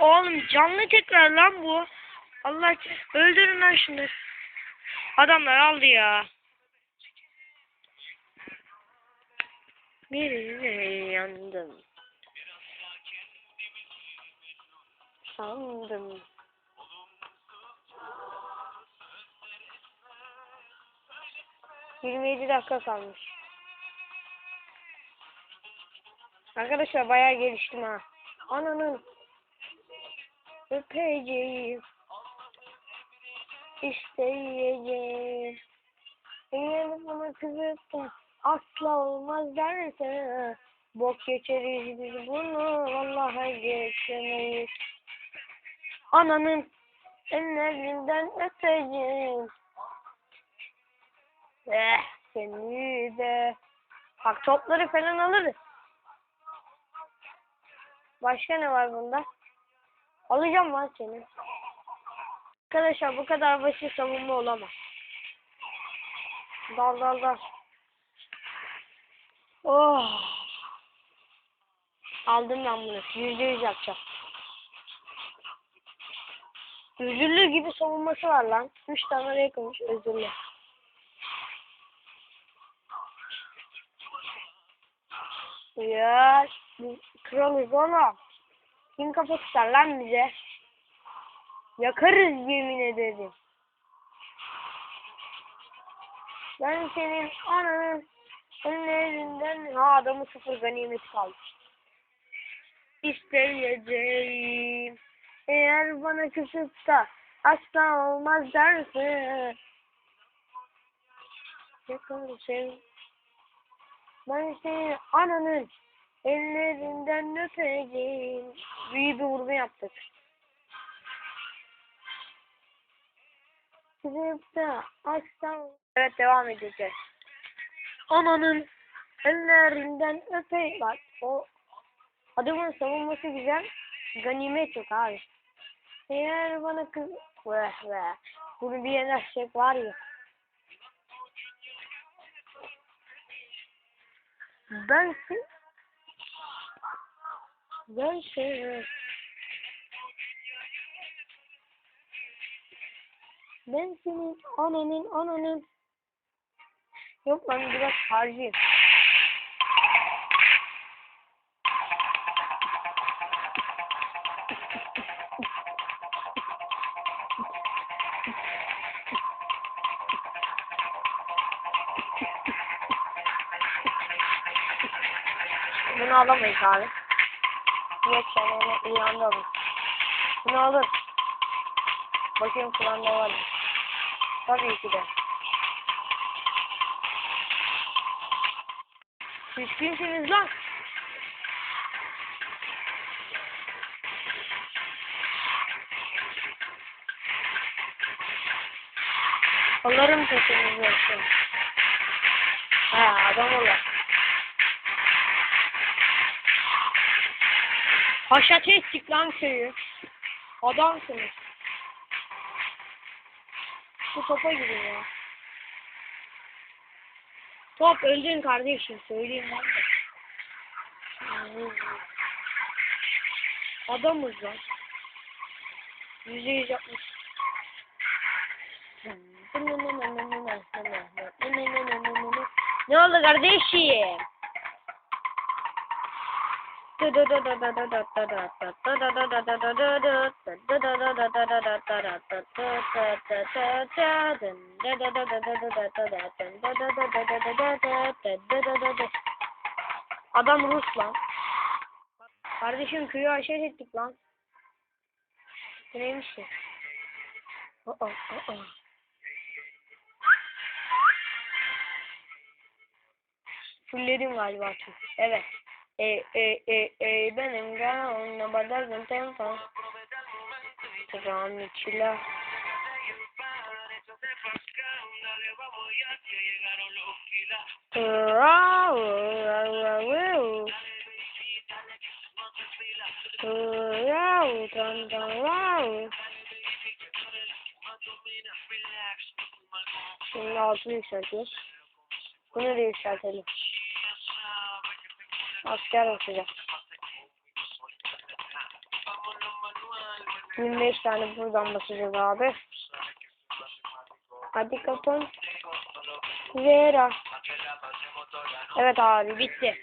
Oğlum canlı tekrar lan bu. Allah öldürün lan şunu. Adamlar aldı ya. Birine yandım. Sandım. Yirmi yedi dakika kalmış. Arkadaşlar bayağı geliştim ha. Ananın öpeceğim. İsteyeceğim. Eğer bana kızıp da asla olmaz derse bok geçeriz biz bunu vallahi geçemeyiz. Ananın ellerinden öpeceğim. Eh seni de. Bak topları falan alırız. Başka ne var bunda? Alacağım lan seni. Arkadaşlar bu kadar basit savunma olamaz. Dal dal dal. Oh. Aldım ben bunu. Yüzde yüz yapacağım. Özürlü gibi savunması var lan. Üç tane yakılmış özürlü. Ya kralız oğlum. Kim kafa lan bize? Yakarız yemin ederim. Ben senin ananın ellerinden ha adamı sıfır ganimeti kaldı. İsteyeceğim. Eğer bana kısıp da asla olmaz derse. Yakarsın. Ben senin ananın ellerinden öpeceğim. Büyük bir vurma yaptık. Kısıp da asla... Evet devam edeceğiz. Ananın ellerinden öpeyim. Bak o adamın savunması güzel. Ganimet yok abi. Eğer bana kız... Veh veh. Bunu bir yenersek var ya. Ben Ben seni... Ben senin ananın ananın... Yok lan biraz harcayayım. Bunu alamayız abi. Geç yani onu iyi anda alır. Bunu alır. Bakayım kulağında var mı? Tabii ki de. Siz kimsiniz lan? Alırım sesinizi yoksa. Ha adam olur. Haşat ettik lan köyü. Adamsınız. Bu topa girin ya. Top öldün kardeşim söyleyeyim ben de. Adamız lan. Yüzde yüz yapmış. Ne oldu kardeşim? Adam Rus lan. Kardeşim köyü aşağı ettik lan. Neymiş ya? Aa, aa. Fulledim galiba tüm. Evet. E e e e benim gana badalım tempo. Rami chila. Şimdi altını yükseltiyoruz. Bunu da yükseltelim. Asker olacak. 25 tane buradan basacağız abi. Hadi kapın. Vera. Evet abi bitti.